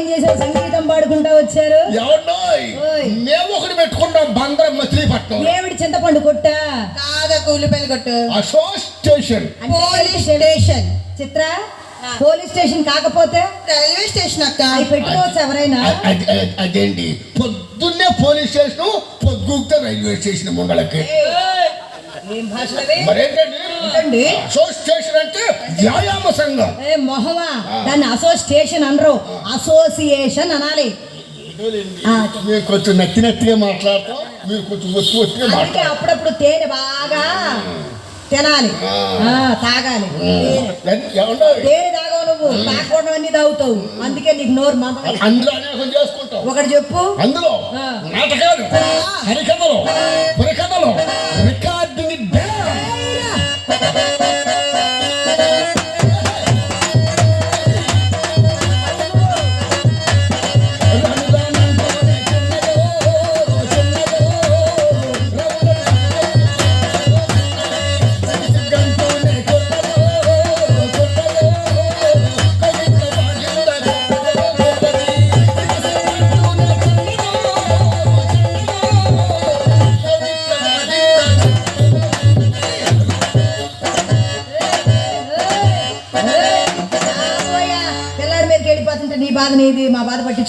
ఏం చేశారు? సంగీతం పాడుకుంటా వచ్చారు. మేము ఒకటి పెట్టుకున్నాం బందరం మచిలీపట్నం ఏమిటి చింతపండు కొట్టా? కాదా కూలిపల్లి కొట్టు. అసోసియేషన్ అంటే పోలీస్ స్టేషన్. చిత్ర పోలీస్ స్టేషన్ కాకపోతే? రైల్వే స్టేషన్ అక్క. అవి పెట్టుకోవచ్చు ఎవరైనా? అదేంటి? పొద్దున్నే పోలీస్ స్టేషన్ పొద్దుగుతే రైల్వే స్టేషన్ ముంగళకి మరేంటండి? అసోసియేషన్ అంటే వ్యాయామ సంఘం. ఏ మొహమా? దాన్ని అసోసియేషన్ అనరు. అసోసియేషన్ అనాలి. మీరు కొంచెం నత్తి నత్తిగా మాట్లాడతాం మీరు కొంచెం ఒత్తి ఒత్తిగా అందుకే మాట్లాడతాం. అప్పుడప్పుడు తేనె బాగా తినాలి. ఆ, తాగాలి. తేనె. తాగవు నువ్వు. తాగకూడదు అన్ని తాగుతావు. అందుకే నీకు నోరు మందం. అందులో అనేకం చేసుకుంటాం ఒకటి చెప్పు. అందులో. నాటకాలు హరికథలు పురికథలు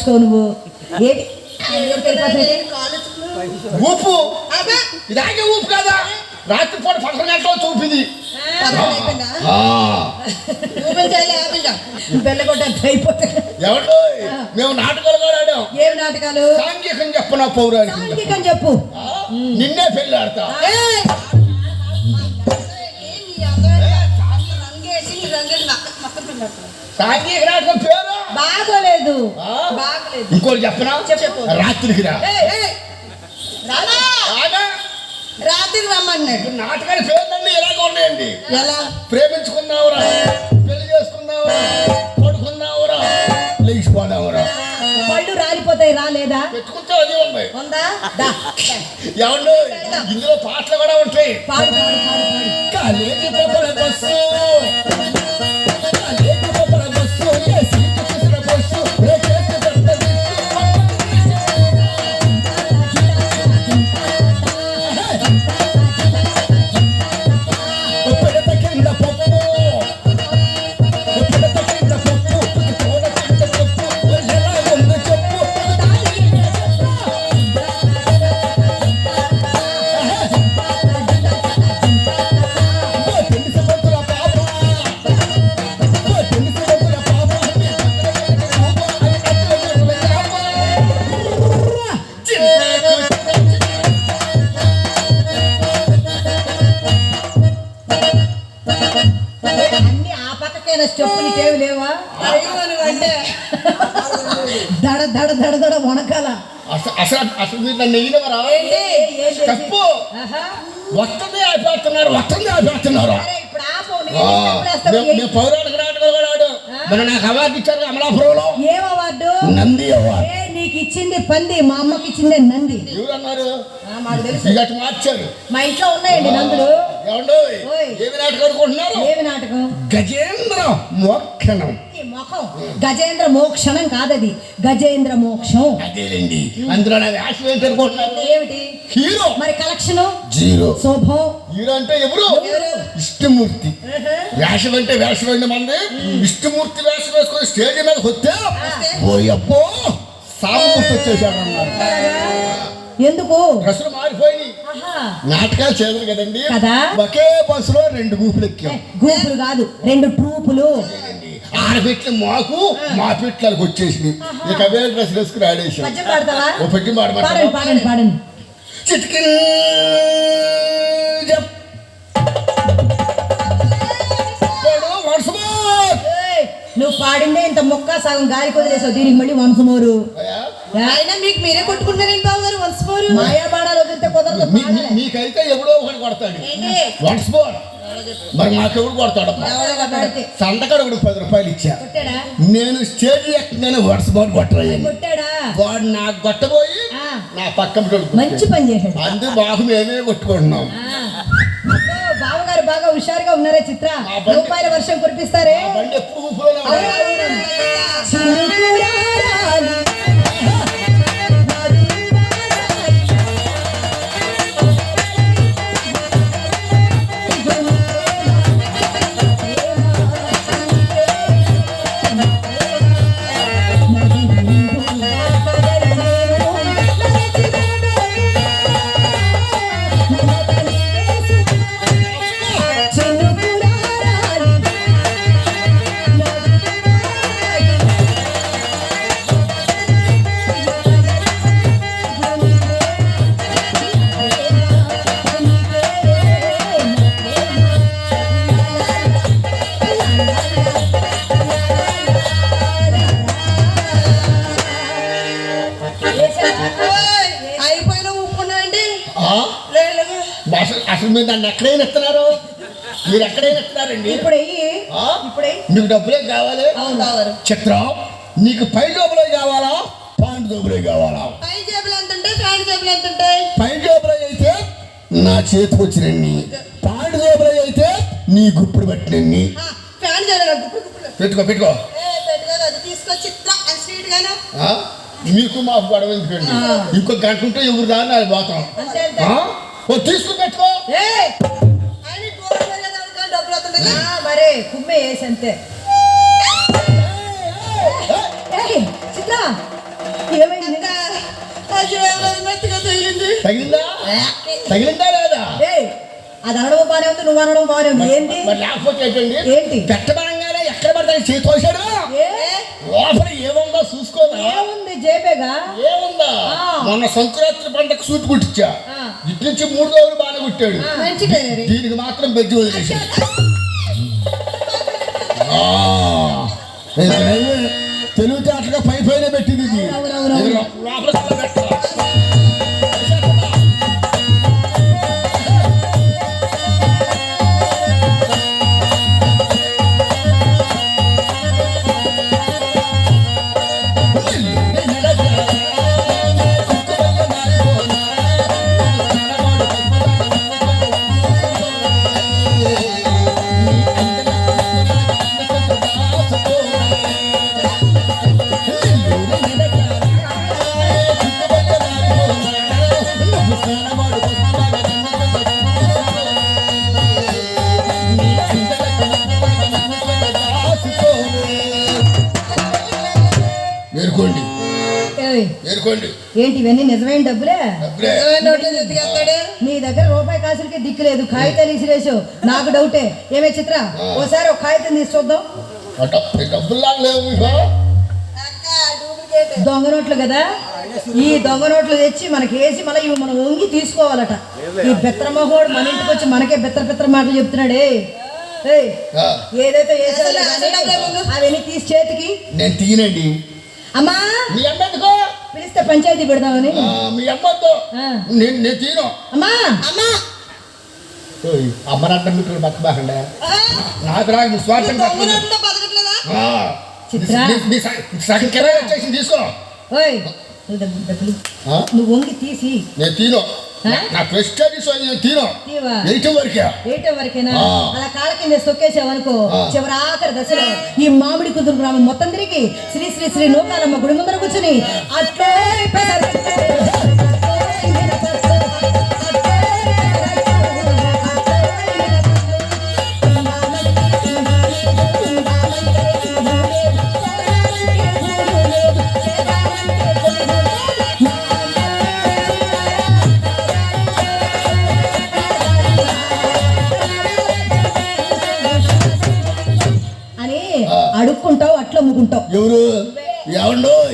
పట్టించుకో నువ్వు? ఊపు అబ్బా ఇదాకే ఊపు కదా రాత్రిపూట పదకొండు గంటలు చూపింది ఎవరు మేము నాటకాలు కూడా ఆడాం ఏం నాటకాలు సాంఘికం చెప్పనా పౌరాణికం చెప్పనా? సాంఘికం చెప్పు నిన్నే పెళ్ళి ఆడతా రంగేసి రంగేసి సాంఘిక నాటకం పేరు? బాగోలేదు? బాగోలేదు. ఇంకోటి చెప్పనా? చెప్పు. రాత్రికి రా. రాత్రికి రమ్మన్నాడు. నాటకాల పేర్లన్నీ ఇలాగ ఉన్నాయండి? ఎలా? ప్రేమించుకున్నావురా పెళ్ళి చేసుకున్నావురా పడుకున్నావురా లేచిపోదావురా. పళ్ళు రాలిపోతాయి రాలేదా? పెట్టుకుంటే అది ఉంది. ఉందా? ఏమండు? ఇందులో పాటలు కూడా ఉంటాయి. పాడు కాలేజీ బస్సు. ఆ, ఎన్ని స్టెప్పులు వేస్తావు? మేము- మేము పౌరాణిక నాటకాలు ఆడాం మరి నాకు అవార్డు ఇచ్చారు అమలాపురంలో. ఏం అవార్డు? నంది అవార్డు. నీకు ఇచ్చింది పంది మా అమ్మకి ఇచ్చింది నంది. ఎవరు అన్నారు ఆ, మాకు తెలుసు. మార్చారు. మా ఇంట్లో ఉన్నాయండి నందులు. ఏమి నాటకం అనుకుంటున్నారు? ఏమి నాటకం? గజేంద్ర మోక్షణం. గజేంద్ర మోక్షణం కాదది. గజేంద్ర మోక్షం. అదేలేండి. అందులో నా ఏంటి ఏమిటి? హీరో. మరి కలెక్షన్? జీరో. శోభం. హీరో అంటే ఎవరు? ఇష్టమూర్తి. వేషం అంటే వేషం అండి మంది ఇష్టమూర్తి వేషం వేసుకొని స్టేజ్ మీద వస్తే? ఓయబ్బో సామమూర్తి వచ్చేసాడు అన్నారు ఎందుకు? ఆహా. నాటకాలు చేయదు కదండి. కదా? ఒకే బస్సులో రెండు గూపులు ఎక్కాం. గూపులు కాదు రెండు ట్రూపులు. ఆడబెట్టిన మాకు మా పిట్లకి వచ్చేసింది ఇక అవే డ్రెస్ వేసుకుని ఆడేసాం ఓ once more. ఏయ్, నువ్వు పాడిందే ఇంత మొక్క సగం గాలి కొదిలేసావు దీనికి మళ్ళీ వంశమోరు అయ్యా, ఆయన మీకు మీరే కొట్టుకున్నారండి బాబు గారు? వన్స్ మోరు మాయా బాణాలు వదిలితే కుదరదు పాడలే. మీకైతే ఎవడో ఒకటి కొడతాడు. వన్స్ మోర్ మాకెవడు కొడతాడు. సంతకడు పది రూపాయలు ఇచ్చా. నేను స్టేజ్ ఎక్కగానే వన్స్ మోర్ కొట్టరాయని. కొట్టాడా? వాడు నాకు కొట్టబోయి నా పక్కన మంచి పని చేశాడు. అందు బాబు మేమే కొట్టుకుంటున్నాం. బావగారు బాగా హుషారుగా ఉన్నారే చిత్ర. రూపాయల వర్షం కురిపిస్తారే? అసలు మీరు నన్ను ఎక్కడైనా ఇస్తున్నారు మీరు ఎక్కడైనా ఇస్తున్నారండి ఇప్పుడు నీకు డబ్బులే కావాలి. చిత్రం నీకు పై డబ్బులే కావాలా? పాండు డబ్బులే కావాలా? పై జేబులు ఎంత ఉంటాయి ఫ్యాంట్ జేబులు ఎంత ఉంటాయి? పై డబ్బులే అయితే నా చేతికి వచ్చినన్ని. పాండు డబ్బులే అయితే నీ గుప్పుడు జేబులు గుప్పుడు పెట్టుకో పెట్టుకో? మీకు మాకు గొడవ ఎందుకండి? ఇంకో గంట ఉంటే ఎవరు దాన్ని అది పోతాం. తీసుకుని పెట్టుకో. మరే కుమ్మే వేసి అంతే. చిత్ర ఏమైంది? తగిలింది. తగిలిందా? లేదా? అది అనడం బానే ఉంది నువ్వు అనడం బానే ఉంది. ఏంటి? మరి లేకపోతే ఏంటి? పెట్టబడంగానే ఎక్కడ పడతాయి చేతి తోసాడు. ఏ? లోపల ఏముందో చూసుకోదా ఏముంది జేబేగా? ఏముందా. మొన్న సంక్రాంతి పండగ సూట్ కుట్టించా. ఆ. ఇటు నుంచి మూడు రోజులు బాగా కుట్టాడు. దీనికి మాత్రం బెజ్జి వదిలేసి తెలివితేటగా ఏంటి ఇవన్నీ నిజమైన డబ్బులే? డబ్బులే. నీ దగ్గర రూపాయి కాసులకి దిక్కు లేదు. కాగితాలు ఇసిరేసావు నాకు డౌటే. ఏమే చిత్ర? ఓసారి ఒక కాగితం తీసి చూద్దాం. ఆ డబ్బు- డబ్బుల్లా లేవు దొంగ నోట్లు కదా? ఈ దొంగ నోట్లు తెచ్చి మనకి వేసి మళ్ళీ ఇవి మనం వంగి తీసుకోవాలట. ఈ బెత్తరమహోడు మన ఇంటికి వచ్చి మనకే బెత్తర బెత్తర మాటలు చెప్తున్నాడే. ఏదైతే. అవన్నీ తీసి చేతికి? నేను తీయనండి. అమ్మా! మీ అమ్మ ఎందుకో? పిలిస్తే పంచాయతీ పెడదామని. మీ అమ్మతో. నేను నేను తీను అమ్మా! అమ్మా! అమ్మరంటే మీకు బతకబాకండి నాకు మీ స్వార్థం నువ్వు వంగి తీసి. నేను తీను. ఆ? నా ప్రెస్టేజ్ నేను తీను. తీవా? ఎయిటం వరకే. వరకేనా. అలా కాళ్ళ కింద. చివరి ఆఖరి దశలో ఈ మామిడి కుదురు గ్రామం మొత్తం తిరిగి శ్రీ శ్రీ శ్రీ నూకాలమ్మ గుడి ముందర కూర్చుని అట్లే ఎవరు? ఏమండో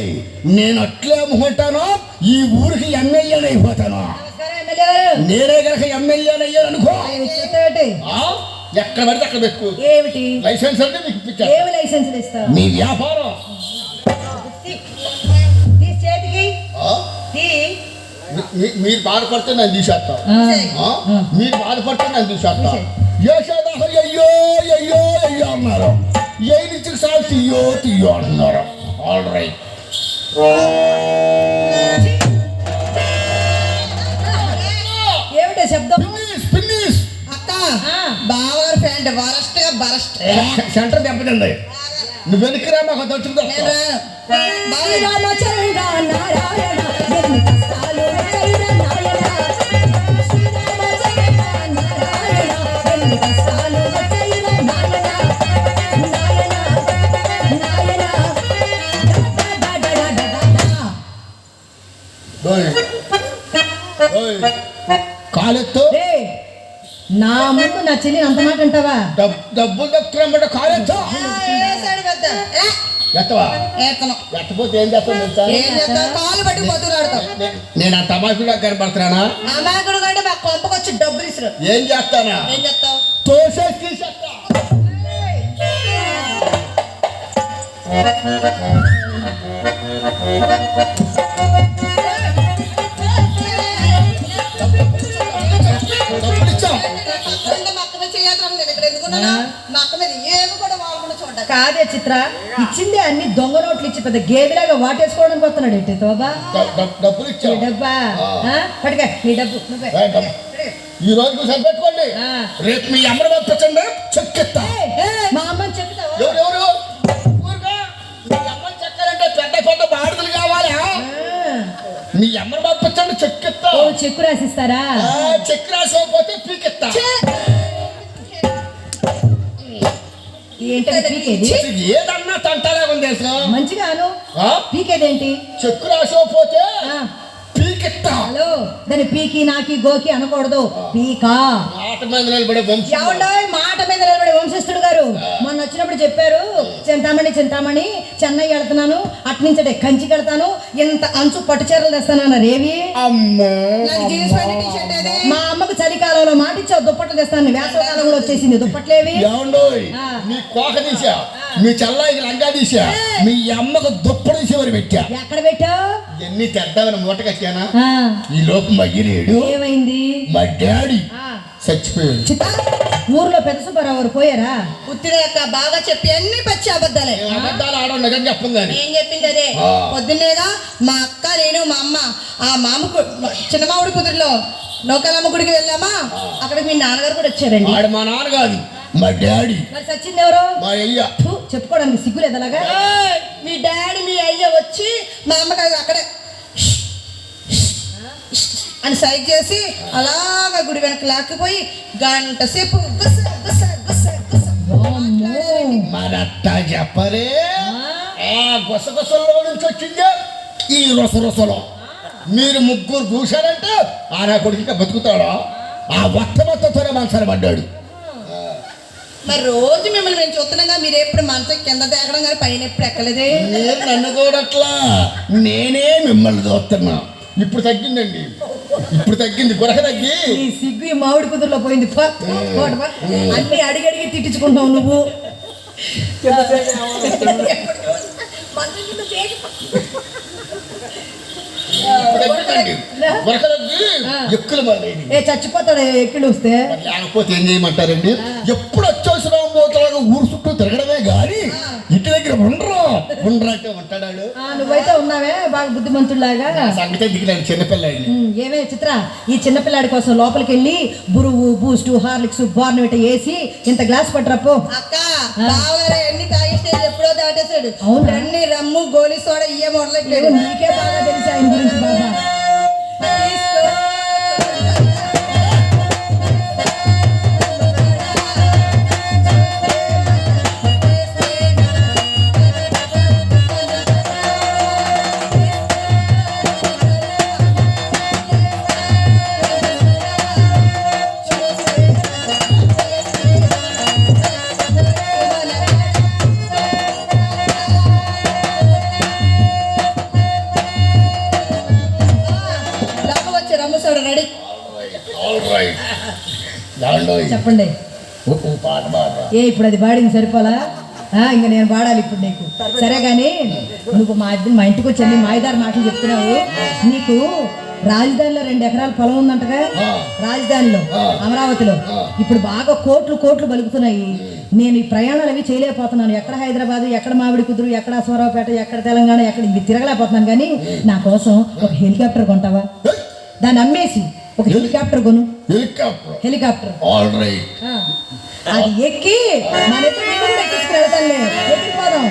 నేను అట్లే అమ్ముకుంటాను ఈ ఊరికి ఎమ్మెల్యేని అయిపోతాను. ఎమ్మెల్యే గారు. నేనే గనక ఎమ్మెల్యేని అయ్యాను అనుకో? ఎక్కడ పడితే అక్కడ పెట్టుకో. ఏమిటి? లైసెన్స్ అంటే మీకు ఇప్పించాను ఏమి లైసెన్స్ ఇస్తావు? మీ వ్యాపారం. చేతికి. మీరు బాధపడితే నేను తీసేస్తాను. ఆ? మీరు బాధపడితే నేను తీసేస్తా. యశోదాహ అయ్యో అయ్యో అయ్యో అన్నారు. ఏ నుంచి సార్ తీయో తీయో అంటున్నారు. ఆల్ రైట్ ఏమిటి శబ్దం? ఫినిష్ ఆ. బావగారు ఫ్యాంట్ వరస్ట్ బరస్ట్. సెంటర్ దెబ్బతింది. నువ్వు వెనక్కిరా మాకు దొరుకుతుందా. బావగారు శ్రీరామచంద్ర నారాయణ కాలెత్తు. నా ముందు నా చెల్లి అంత మాట అంటావా? డబ్- డబ్బులు దక్కుతున్నామంటే కాలెత్తు. ఎత్తవా? ఎత్తపోతే ఏం చేస్తావు కాలు పట్టి నేను ఆ తమాషులా కనపడుతున్నానా? అమాయకుడు కంటే మా కొంపకొచ్చి డబ్బులు ఇస్తారు. ఏం చేస్తానా? ఏం చేస్తావు? తోసేసి తీసేస్తా. నేను ఇక్కడ ఎందుకున్నానా మా అక్క మీద ఏమి కూడా కాదే చిత్ర ఇచ్చిందే అన్ని దొంగ నోట్లు ఇచ్చి పెద్ద గేదెలాగా వాటేసుకోవడానికి వస్తున్నాడు ఏంటి తోబా? డబ్బులు నీ ఇచ్చాం డబ్బా? నీ డబ్బు నువ్వే. ఈ రోజు సరిపెట్టుకోండి. రేపు మీ అమ్మని పంపించండి చెక్కిస్తా. మా అమ్మని చెప్తావా ఎవరు. మీ అమ్మని చెక్కాలంటే పెద్ద పెద్ద బాడుదలు కావాలా? ఆ. మీ అమ్మని పంపించండి చెక్కిస్తా. చెక్కు రాసిస్తారా? ఆ, చెక్ రాసకపోతే పీకిస్తా. ఏదన్నా తంటాలే ఉంది? మంచిగాను ఆ? పీకేదేంటి? చెక్కు హలో దాన్ని పీకి నాకి గోకి అనకూడదు. పీకా. మాట మీద నిలబడే వంశం ఏమండో మాట మీద నిలబడే వంశస్థుడు గారు. మొన్న వచ్చినప్పుడు చెప్పారు చింతామణి చింతామణి చెన్నై వెళ్తున్నాను. అట్నుంచటే కంచికి వెళ్తాను. ఇంత అంచు పట్టు చీరలు తెస్తానన్నారు ఏవి మా అమ్మకు చలికాలంలో మాట ఇచ్చావు దుప్పట్లు తెస్తాను. వేసవకాలం కూడా వచ్చేసింది దుప్పట్లేవి. ఏమండోయ్? ఆ. మీ కోక తీసా? మీ చల్లాయికి లంగా తీసా మీ అమ్మకు దుప్పటి మరి పెట్టా. ఎక్కడ పెట్టావు? ఎన్ని తెద్దామని మూట కట్టానా? ఆ, ఈ లోపు మగ్గిలేడు ఏమైంది? మా డాడీ ఆ, చచ్చిపోయాడు. ఊర్లో పెద్ద సుబ్బారావు గారు పోయారా? ఉత్తిడే అక్క బాగా చెప్పి అన్ని పచ్చి అబద్ధాలే. అబద్ధాలు ఆడడం నిజం చెప్పం కానీ ఏం చెప్పింది అదే. పొద్దున్నేగా మా అక్క నేను మా అమ్మ ఆ మామకు చిన్నమావుడి కుదురులో నౌకలమ్మ గుడికి వెళ్ళామా? అక్కడ మీ నాన్నగారు కూడా వచ్చారండి. మా నాన్న కాదు. మా డాడీ మరి సచ్చింది ఎవరు? మా అయ్య. ఫు, చెప్పుకోవడానికి సిగ్గులేదు అలాగా? ఏయ్, మీ డాడీ మీ అయ్య వచ్చి మా అమ్మకి అది అక్కడే అని సైక్ చేసి అలాగా గుడి వెనక లాక్కుపోయి గంట సేపు గుస గుస గుస గుస. మరట్టా చెప్పరే. ఆ? గుసగుసల్లో నుంచి వచ్చిందే ఈ రొసరొసలో మీరు ముగ్గురు చూశారంటే ఆ నా కొడుకు ఇంకా బతుకుతాడా? ఆ వత్త మొత్తతోనే మనసరి పడ్డాడు. మరి రోజు మిమ్మల్ని మేము చూస్తున్నాగా మీరు ఎప్పుడు మంచం కింద తేగడం కానీ పైన ఎప్పుడు ఎక్కలేదే? నేను నన్ను చూడట్లా. నేనే మిమ్మల్ని చూస్తున్నా. ఇప్పుడు తగ్గిందండి. ఇప్పుడు తగ్గింది. గురక తగ్గి. ఈ సిగ్గు ఈ మామిడి కుదురులో పోయింది. పో, పోటు పో. అన్ని అడిగి అడిగి తిట్టించుకుంటావు నువ్వు. ఇప్పుడు ఎక్కులు మళ్ళీ. ఏ చచ్చిపోతాడు ఎక్కిళ్ళు వస్తే? లేకపోతే ఏం చేయమంటారండి? ఎప్పుడు వచ్చేసిన పోతాడు ఊరు చుట్టూ తిరగడమే గాని ఇంటి దగ్గర ఉండరు. ఉండరు అంటే ఉంటాడాడు. ఆ, నువ్వైతే ఉన్నావే బాగా బుద్ధిమంతుడిలాగా సంగతే దిగినాడు చిన్నపిల్లాడిని ఏమే చిత్ర ఈ చిన్నపిల్లాడి కోసం లోపలికి వెళ్ళి బురువు బూస్ట్ హార్లిక్స్ బార్నవిట వేసి ఇంత గ్లాస్ పట్టరాపో అక్క బావగారు ఎన్ని ఎప్పుడో దాటేశాడు. అవునా? అన్ని రమ్ము గోలీ సోడా ఇయ్యే మొదలెట్టాడు నీకే బాగా తెలుసు ఆయన గురించి బాగా. చెప్పండి. ఏ ఇప్పుడు అది పాడింది సరిపోలా? ఇంకా నేను పాడాలి ఇప్పుడు నీకు. సరే కానీ నువ్వు మా ఇద్దరు మా ఇంటికి వచ్చి అన్ని మాయదారి మాటలు చెప్తున్నావు. నీకు రాజధానిలో రెండు ఎకరాల పొలం ఉందంటగా. రాజధానిలో. అమరావతిలో. ఇప్పుడు బాగా కోట్లు కోట్లు బలుకుతున్నాయి నేను ఈ ప్రయాణాలు అవి చేయలేకపోతున్నాను. ఎక్కడ హైదరాబాద్ ఎక్కడ మామిడి కుదురు ఎక్కడ అశ్వరావుపేట ఎక్కడ తెలంగాణ ఎక్కడ ఇవి తిరగలేకపోతున్నాను. కానీ నా కోసం ఒక హెలికాప్టర్ కొంటావా? దాన్ని అమ్మేసి ఒక హెలికాప్టర్ కొను. హెలికాప్టర్? హెలికాప్టర్. ఆల్ రైట్ అది ఎక్కి మన వెళ్తానులే. ఎక్కిపోదాం